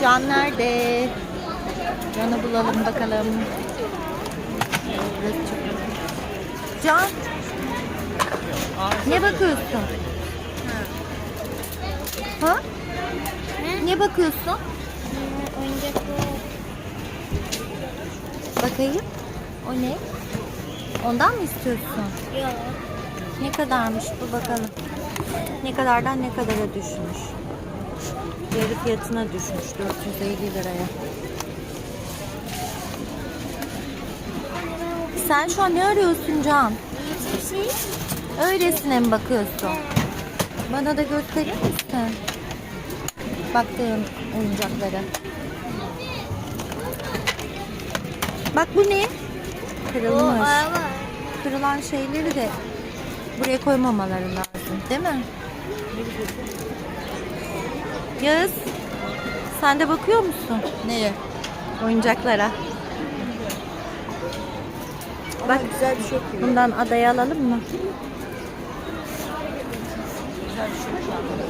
Can nerede? Can'ı bulalım bakalım. Can. Ne bakıyorsun? Ha? Ne bakıyorsun? Bakayım. O ne? Ondan mı istiyorsun? Yok. Ne kadarmış bu bakalım. Ne kadardan ne kadara düşmüş. Yarı fiyatına düşmüş 450 liraya. Sen şu an ne arıyorsun Can? Öylesine mi bakıyorsun? Bana da gösterir misin? Baktığın oyuncakları. Bak bu ne? Kırılmış. Kırılan şeyleri de buraya koymamaları lazım. Değil mi? Yağız, sen de bakıyor musun? Neye? Oyuncaklara. Bak güzel bir şey yok bundan adayı alalım mı? Güzel bir şey yok.